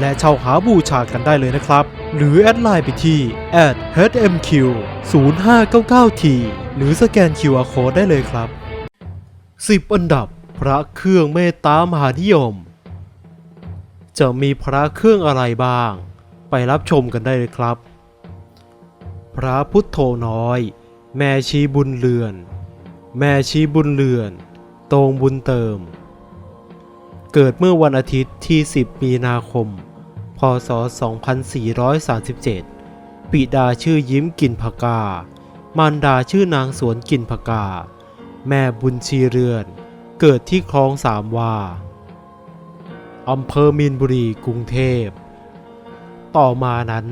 และเช่าหาบูชากันได้เลยนะครับ หรือแอดไลน์ไปที่ @hmq 0599t หรือสแกน QR Code ได้เลยครับ 10 อันดับพระเครื่องเมตตามหานิยม จะมีพระเครื่องอะไรบ้าง ไปรับชมกันได้เลยครับ พระพุทโธน้อย แม่ชีบุญเรือน แม่ชีบุญเรือน ตรงบุญเติม เกิดเมื่อวันอาทิตย์ที่ 10 มีนาคม พศ 2437 ปิดาชื่อยิ้มกินพกา มารดาชื่อนางสวนกินพกา แม่บุญชีเรือน เกิดที่คลองสามวาอำเภอมีนบุรีกรุงเทพ ต่อมานั้น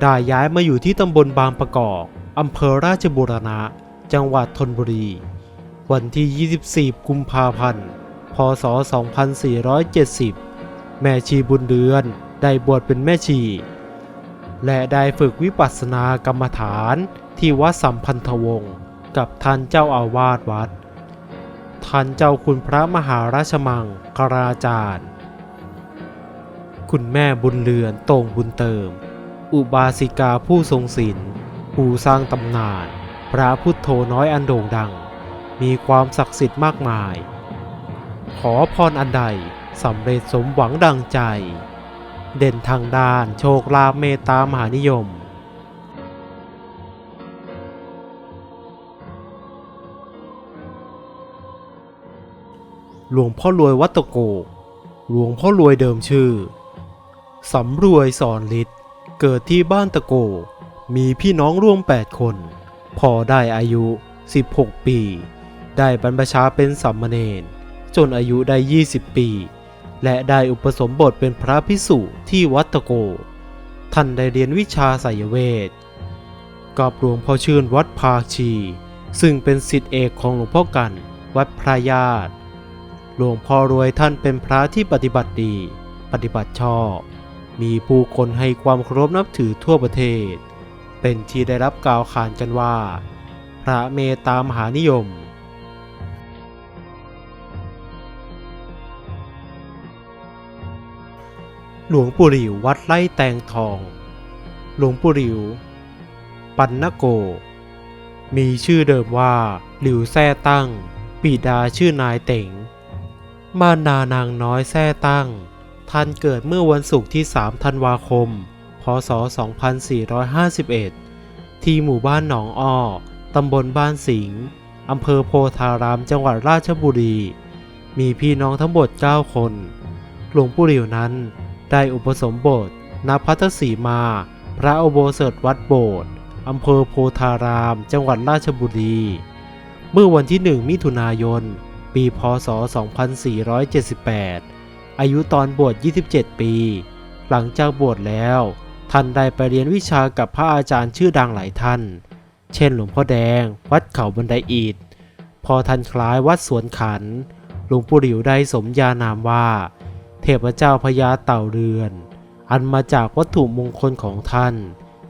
ได้ย้ายมาอยู่ที่ตำบลบางประกอบอำเภอราชบุรณะ จังหวัดธนบุรี วันที่ 24 กุมภาพันธ์ พศ 2470 แม่ชีบุญเดือนได้บวชเป็นแม่ชี และได้ฝึกวิปัสสนากรรมฐานที่วัดสัมพันธวงศ์กับท่านเจ้าอาวาสวัด ท่านเจ้าคุณพระมหาราชมังคลาจารย์ คุณแม่บุญเรือนโต่งบุญเติม อุบาสิกาผู้ทรงศีลผู้สร้างตำนาน พระพุทโธน้อยอันโด่งดัง มีความศักดิ์สิทธิ์มากมาย ขอพรอันใดสำเร็จสมหวังดังใจ เด่นทางด้านโชคลาภเมตตามหานิยม หลวงพ่อรวยวัตโก หลวงพ่อรวยเดิมชื่อ สำรวยสอนฤทธิ์เกิดที่บ้านตะโก มีพี่น้องร่วม 8 คน พอได้อายุ 16 ปี ได้บรรพชาเป็นสัมมเนน จนอายุได้ 20 ปี และได้อุปสมบทเป็นพระพิสุที่วัดตะโก ท่านได้เรียนวิชาไสยเวทกับหลวงพ่อชื่นวัดภาชี ซึ่งเป็นสิทธิเอกของหลวงพ่อกันวัดพระญาติ หลวงพ่อรวยท่านเป็นพระที่ปฏิบัติดี ปฏิบัติชอบ มีผู้คนให้ความเคารพนับถือทั่วประเทศ เป็นที่ได้รับกล่าวขานกันว่า พระเมตตามหานิยม หลวงปู่หลิววัดไร่แตงทอง หลวงปู่หลิว ปันนโก มีชื่อเดิมว่าหลิวแซ่ตั้งปิดาชื่อนายเต็งมารดานางน้อยแท่ตั้ง ท่านเกิดเมื่อวันศุกร์ที่ 3 ธันวาคม พศ 2451 ที่หมู่บ้านหนองอ้อ ตำบลบ้านสิงห์อำเภอโพธารามจังหวัดราชบุรี มีพี่น้องทั้งหมด 9 คน หลวงปู่หลิวนั้น ได้อุปสมบทณพัทสีมา พระอุโบสถวัดโบสถ์อำเภอโพธาราม จังหวัดราชบุรี เมื่อวันที่ 1 มิถุนายน ปีพศ 2478 อายุตอนบวช 27 ปี หลังจากบวชแล้ว ท่านได้ไปเรียนวิชากับพระอาจารย์ชื่อดังหลายท่าน เช่นหลวงพ่อแดง วัดเขาบันไดอิฐพอท่านคล้ายวัดสวนขัน หลวงปู่หลิวได้สมญานามว่า เทพเจ้าพญาเต่าเรือน อันมาจากวัตถุมงคลของท่าน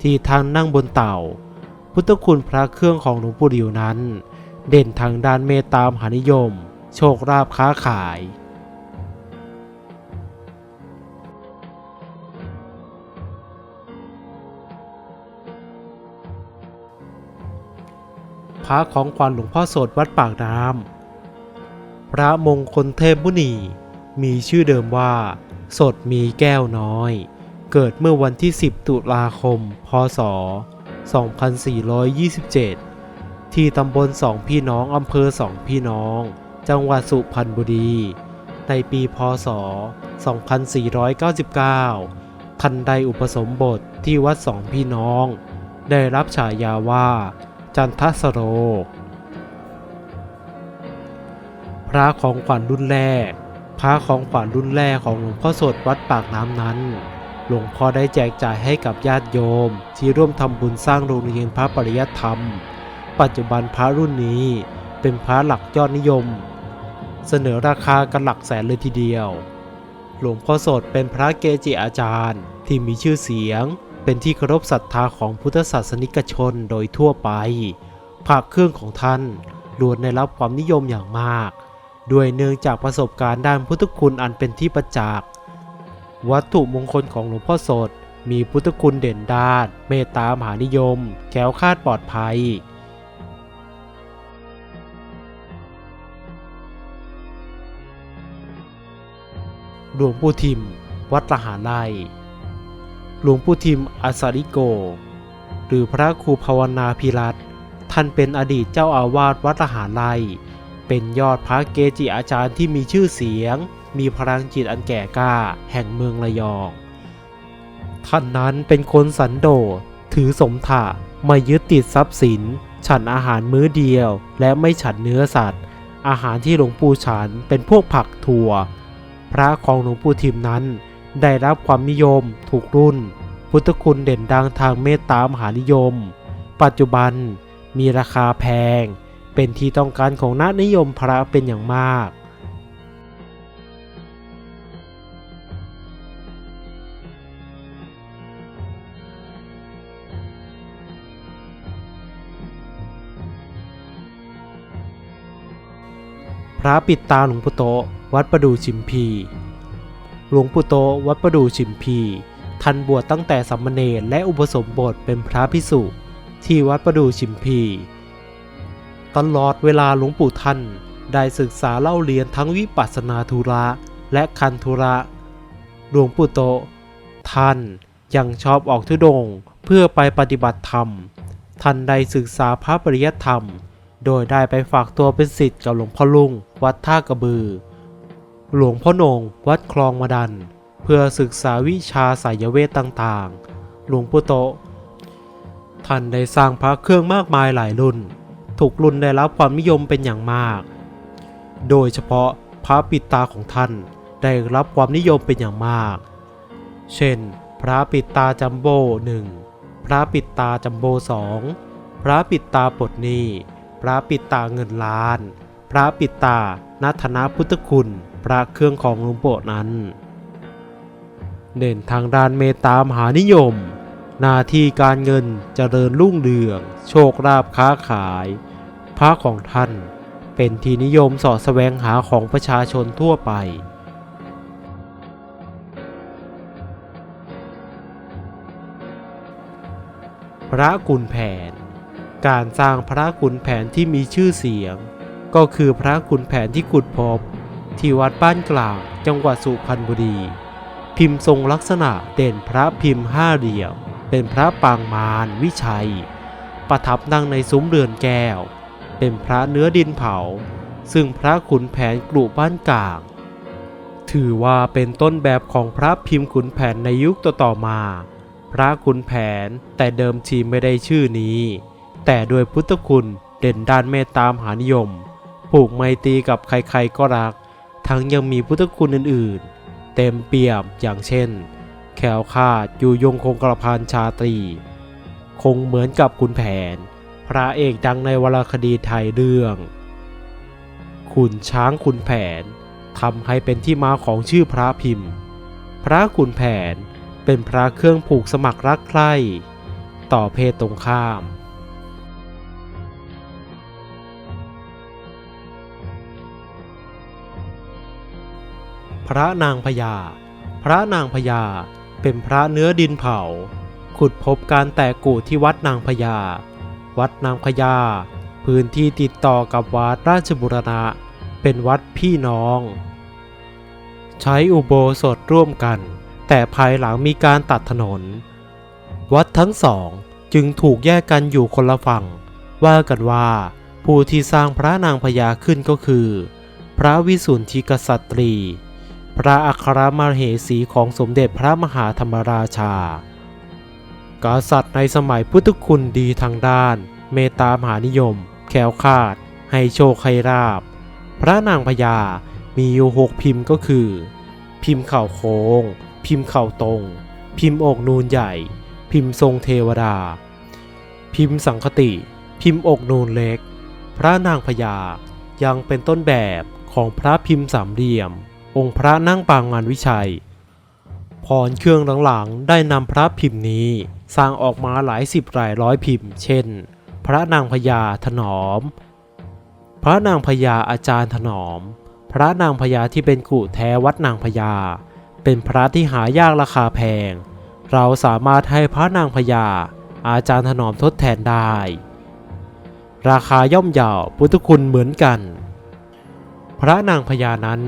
ที่ท่านนั่งบนเต่า พุทธคุณพระเครื่องของหลวงปู่หลิวนั้น เด่นทางด้านเมตตามหานิยม โชคลาภค้าขายพระของขวัญหลวงพ่อโสดวัดปากน้ำ พระมงคลเทพมุนี มีชื่อเดิมว่า สดมีแก้วน้อย เกิดเมื่อวันที่ 10 ตุลาคม พศ 2427 ที่ตำบลสองพี่น้องอำเภอสองพี่น้อง จังหวัดสุพรรณบุรี ในปีพศ 2499ท่านได้อุปสมบทที่วัดสองพี่น้อง ได้รับฉายาว่า จันทสโร พระของขวัญรุ่นแรก พระของขวัญรุ่นแรกของหลวงพ่อสดวัดปากน้ำนั้น หลวงพ่อได้แจกจ่ายให้กับญาติโยม ที่ร่วมทำบุญสร้างโรงเรียนพระปริยัติธรรม ปัจจุบันพระรุ่นนี้เป็นพระหลักยอดนิยม เสนอราคากันหลักแสนเลยทีเดียว หลวงพ่อสดเป็นพระเกจิอาจารย์ที่มีชื่อเสียง เป็นที่เคารพศรัทธาของพุทธศาสนิกชนโดยทั่วไปพระเครื่องของท่านล้วนได้รับความนิยมอย่างมาก ด้วยเนื่องจากประสบการณ์ด้านพุทธคุณอันเป็นที่ประจักษ์วัตถุมงคลของหลวงพ่อสด มีพุทธคุณเด่นด้าน เมตตามหานิยมแคล้วคาดปลอดภัย หลวงปู่ทิม วัดละหารไร่หลวงปู่ทิมอาสาริโก หรือพระครูภาวนาพิรัตท่านเป็นอดีตเจ้าอาวาสวัดละหารไร่ เป็นยอดพระเกจิอาจารย์ที่มีชื่อเสียง มีพลังจิตอันแก่กล้าแห่งเมืองระยอง ท่านนั้นเป็นคนสันโดษถือสมถะไม่ยึดติดทรัพย์สิน ฉันอาหารมื้อเดียว และไม่ฉันเนื้อสัตว์ อาหารที่หลวงปู่ฉันเป็นพวกผักถั่ว พระของหลวงปู่ทิมนั้น ได้รับความนิยมถูกรุ่น พุทธคุณเด่นดังทางเมตตามหานิยม ปัจจุบันมีราคาแพง เป็นที่ต้องการของนักนิยมพระเป็นอย่างมาก พระปิดตาหลวงปู่โตวัดประดูชิมพี หลวงปู่โตวัดประดูชิมพีท่านบวชตั้งแต่สามเณรและอุปสมบทเป็นพระพิสุที่วัดประดูชิมพี ตลอดเวลาหลวงปู่ท่านได้ศึกษาเล่าเรียนทั้งวิปัสสนาธุระและคันธุระ หลวงปู่โต ท่านยังชอบออกทุดงเพื่อไปปฏิบัติธรรม ท่านได้ศึกษาพระปริยัติธรรม โดยได้ไปฝากตัวเป็นศิษย์กับหลวงพ่อลุงวัดท่ากระบือ หลวงพ่อโหนงวัดคลองมาดัน เพื่อศึกษาวิชาสายเวทต่างๆ หลวงปู่โต ท่านได้สร้างพระเครื่องมากมายหลายรุ่น ถูกรุนได้รับความนิยมเป็นอย่างมาก โดยเฉพาะพระปิดตาของท่านได้รับความนิยมเป็นอย่างมาก เช่น พระปิดตาจัมโบ้หนึ่งพระปิดตาจัมโบ้สองพระปิดตาปดนีพระปิดตาเงินล้าน พระปิดตานัทนาพุทธคุณ พระเครื่องของหลวงปู่นั้นเด่นทางด้านเมตตามหานิยม หน้าที่การเงินจเจริญรุ่งเรือง โชคลาภค้าขาย พระของท่าน เป็นที่นิยมสอดแสวงหาของประชาชนทั่วไป พระกุลแผน การสร้างพระกุลแผนที่มีชื่อเสียง ก็คือพระกุลแผนที่ขุดพบ ที่วัดบ้านกลางจังหวัดสุพรรณบุรี พิมพ์ทรงลักษณะเด่นพระพิมพ์ห้าเหลี่ยมเป็นพระปางมารวิชัย ประทับนั่งในซุ้มเรือนแก้ว เป็นพระเนื้อดินเผา ซึ่งพระขุนแผนกรุบ้านกลางถือว่าเป็นต้นแบบของพระพิมพ์ขุนแผนในยุคต่อๆมา พระขุนแผนแต่เดิมทีไม่ได้ชื่อนี้ แต่โดวยพุทธคุณเด่นด้านเมตตามหานิยม ผูกไมตรีกับใครๆก็รัก ทั้งยังมีพุทธคุณอื่นๆ เต็มเปี่ยมอย่างเช่น แขวคาดอยู่ยงคงกระพันชาตรี คงเหมือนกับขุนแผน พระเอกดังในวรรณคดีไทยเรื่อง ขุนช้างขุนแผนทำให้เป็นที่มาของชื่อพระพิมพ์ พระขุนแผนเป็นพระเครื่องผูกสมัครรักใคร่ต่อเพศตรงข้าม พระนางพญา พระนางพญาเป็นพระเนื้อดินเผา ขุดพบการแตกกูที่วัดนางพญา วัดนางพญาพื้นที่ติดต่อกับวัดราชบุรณะ เป็นวัดพี่น้อง ใช้อุโบสถร่วมกัน แต่ภายหลังมีการตัดถนน วัดทั้งสองจึงถูกแยกกันอยู่คนละฝั่ง ว่ากันว่าผู้ที่สร้างพระนางพญาขึ้นก็คือ พระวิสุทธิกษัตรี พระอัครมเหสีของสมเด็จพระมหาธรรมราชา กษัตริย์ในสมัยพุทธคุณดีทางด้าน เมตตามหานิยม แขวคาด ให้โชคให้ราบ พระนางพญามีอยู่หกพิมพ์ก็คือ พิมพ์เข่าโค้ง พิมพ์เข่าตรง พิมพ์อกนูนใหญ่ พิมพ์ทรงเทวดา พิมพ์สังคติ พิมพ์อกนูนเล็ก พระนางพญายังเป็นต้นแบบของพระพิมพ์สามเหลี่ยม องค์พระนั่งปางงานวิชัย พรเครื่องหลังๆได้นำพระพิมพ์นี้ สร้างออกมาหลายสิบหลายร้อยพิมพ์ เช่น พระนางพญาถนอม พระนางพญาอาจารย์ถนอม พระนางพญาที่เป็นกุแท้วัดนางพญา เป็นพระที่หายากราคาแพง เราสามารถให้พระนางพญาอาจารย์ถนอมทดแทนได้ ราคาย่อมเยาวพุทธคุณเหมือนกัน พระนางพญานั้น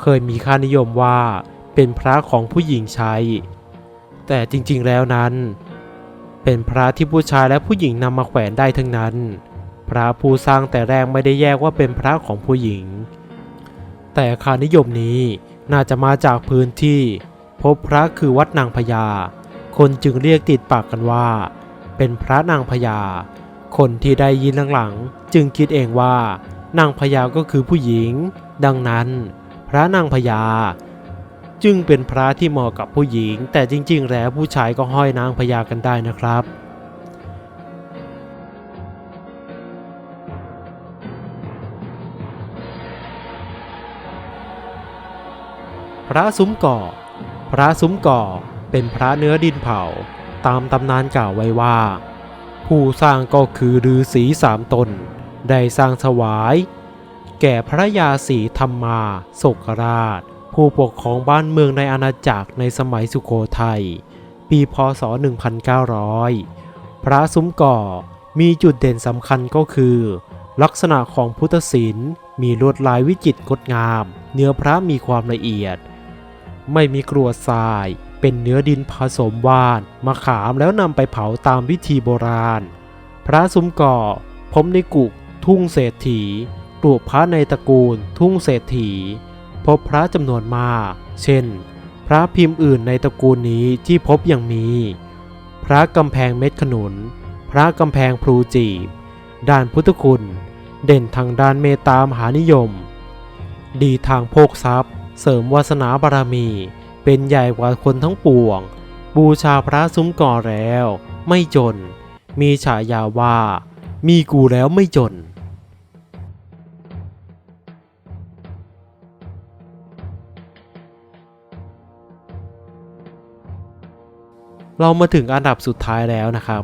เคยมีค่านิยมว่าเป็นพระของผู้หญิงใช้ แต่จริงๆแล้วนั้น เป็นพระที่ผู้ชายและผู้หญิงนำมาแขวนได้ทั้งนั้น พระผู้สร้างแต่แรกไม่ได้แยกว่าเป็นพระของผู้หญิง แต่ค่านิยมนี้น่าจะมาจากพื้นที่ พบพระคือวัดนางพญา คนจึงเรียกติดปากกันว่า เป็นพระนางพญา คนที่ได้ยินหลังๆจึงคิดเองว่านางพญาก็คือผู้หญิง ดังนั้น พระนางพญา จึงเป็นพระที่เหมาะกับผู้หญิง แต่จริง ๆ แล้วผู้ชายก็ห้อยนางพญากันได้นะครับพระซุ้มก่อ พระซุ้มก่อเป็นพระเนื้อดินเผา ตามตำนานกล่าวไว้ว่า ผู้สร้างก็คือฤาษีสามตน ได้สร้างถวาย แก่พระยาศรีธรรมาโศกราช ผู้ปกครองบ้านเมืองในอาณาจักรในสมัยสุโขทัย ปีพศ 1900 พระซุ้มก่อมีจุดเด่นสำคัญก็คือ ลักษณะของพุทธศิลป์มีลวดลายวิจิตรงดงาม เนื้อพระมีความละเอียด ไม่มีกรวดทราย เป็นเนื้อดินผสมวานมะขามแล้วนำไปเผาตามวิธีโบราณ พระซุ้มก่อพบในกุกทุ่งเศรษฐีกลูกพระในตระกูลทุ่งเศรษฐี พบพระจำนวนมาก เช่น พระพิมพ์อื่นในตระกูลนี้ที่พบอย่างมี พระกำแพงเม็ดขนุน พระกำแพงพลูจีบ ด้านพุทธคุณ เด่นทางด้านเมตตามหานิยม ดีทางโภคทรัพย์ เสริมวาสนาบารมี เป็นใหญ่กว่าคนทั้งปวง บูชาพระซุ้มก่อแล้ว ไม่จน มีฉายาว่า มีกูแล้วไม่จน เรามาถึงอันดับสุดท้ายแล้วนะครับ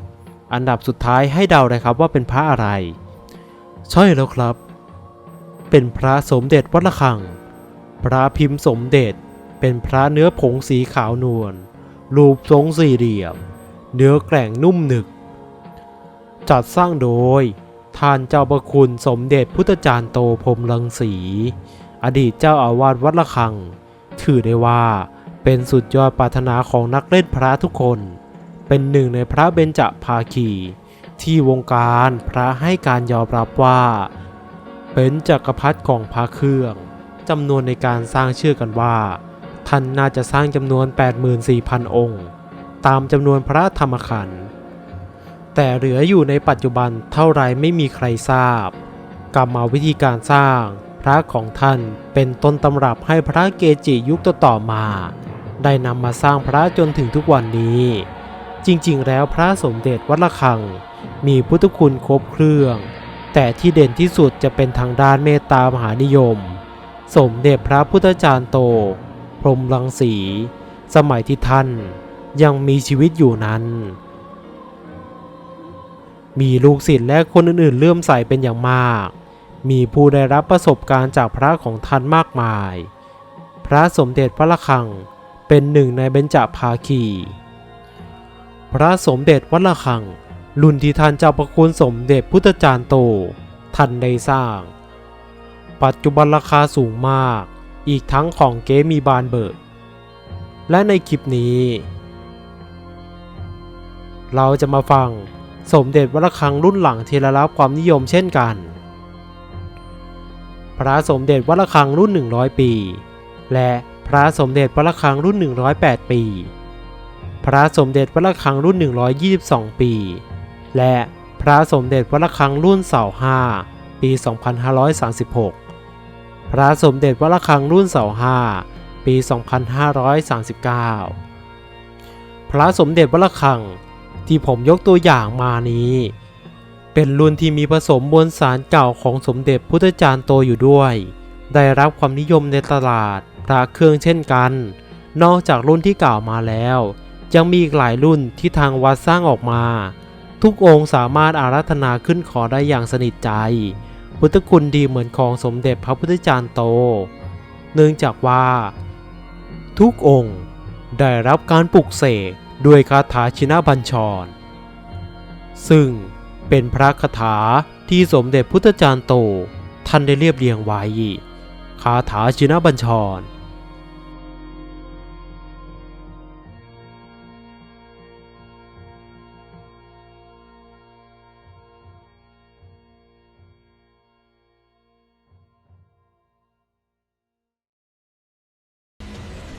อันดับสุดท้ายให้เดาเลยครับว่าเป็นพระอะไร ใช่แล้วครับ เป็นพระสมเด็จวัดระฆัง พระพิมพ์สมเด็จ เป็นพระเนื้อผงสีขาวนวล รูปทรงสี่เหลี่ยม เนื้อแกร่งนุ่มหนึก จัดสร้างโดยท่านเจ้าประคุณสมเด็จพุทธจารย์โตพรมรังสี อดีตเจ้าอาวาสวัดระฆัง ถือได้ว่า เป็นสุดยอดปรารถนาของนักเล่นพระทุกคน เป็นหนึ่งในพระเบญจภาคี ที่วงการพระให้การยอมรับว่า เป็นจักรพรรดิของพระเครื่องจำนวนในการสร้างเชื่อกันว่า ท่านน่าจะสร้างจำนวน 84,000 องค์ ตามจำนวนพระธรรมขันธ์แต่เหลืออยู่ในปัจจุบันเท่าไรไม่มีใครทราบ กรรมวิธีการสร้าง พระของท่านเป็นต้นตำรับให้พระเกจิยุคต่อๆมา ได้นำมาสร้างพระจนถึงทุกวันนี้ จริงๆ แล้วพระสมเด็จวัดระฆัง มีพุทธคุณครบเครื่อง แต่ที่เด่นที่สุดจะเป็นทางด้านเมตตามหานิยม สมเด็จพระพุทธจารย์โต พรมรังสี สมัยที่ท่านยังมีชีวิตอยู่นั้น มีลูกศิษย์และคนอื่นๆเลื่อมใสเป็นอย่างมาก มีผู้ได้รับประสบการณ์จากพระของท่านมากมาย พระสมเด็จพระระฆังเป็นหนึ่งในเบญจภาคี พระสมเด็จวัดระฆัง รุ่นที่ท่านเจ้าประคุณสมเด็จพุทธจารย์โตท่านได้สร้าง ปัจจุบันราคาสูงมาก อีกทั้งของเกมีบานเบิกและในคลิปนี้ เราจะมาฟังสมเด็จวัดระฆังรุ่นหลังที่ได้รับความนิยมเช่นกัน พระสมเด็จวัดระฆังรุ่น 100 ปี และพระสมเด็จวัดระฆังรุ่น 108 ปี พระสมเด็จวัดระฆังรุ่น 122 ปี และพระสมเด็จวัดระฆังรุ่นเสาห้าปี 2536 พระสมเด็จวัดระฆังรุ่นเสาห้าปี 2539 พระสมเด็จวัดระฆังที่ผมยกตัวอย่างมานี้ เป็นรุ่นที่มีผสมมวลสารเก่าของสมเด็จพุทธจารย์โตอยู่ด้วย ได้รับความนิยมในตลาดพระเครื่องเช่นกัน นอกจากรุ่นที่กล่าวมาแล้ว ยังมีอีกหลายรุ่นที่ทางวัดสร้างออกมา ทุกองค์สามารถอารัธนาขึ้นขอได้อย่างสนิทใจ พุทธคุณดีเหมือนของสมเด็จพระพุทธจารย์โต เนื่องจากว่า ทุกองค์ได้รับการปลุกเสกด้วยคาถาชินบัญชร ซึ่ง เป็นพระคาถาที่สมเด็จพุทธจารย์โต ท่านได้เรียบเรียงไว้คาถาชินบัญชร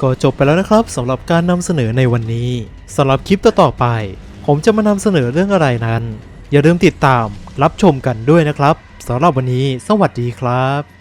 ก็จบไปแล้วนะครับสำหรับการนำเสนอในวันนี้สำหรับคลิปต่อๆไป ผมจะมานำเสนอเรื่องอะไรนั้น อย่าลืมติดตามรับชมกันด้วยนะครับสำหรับวันนี้สวัสดีครับ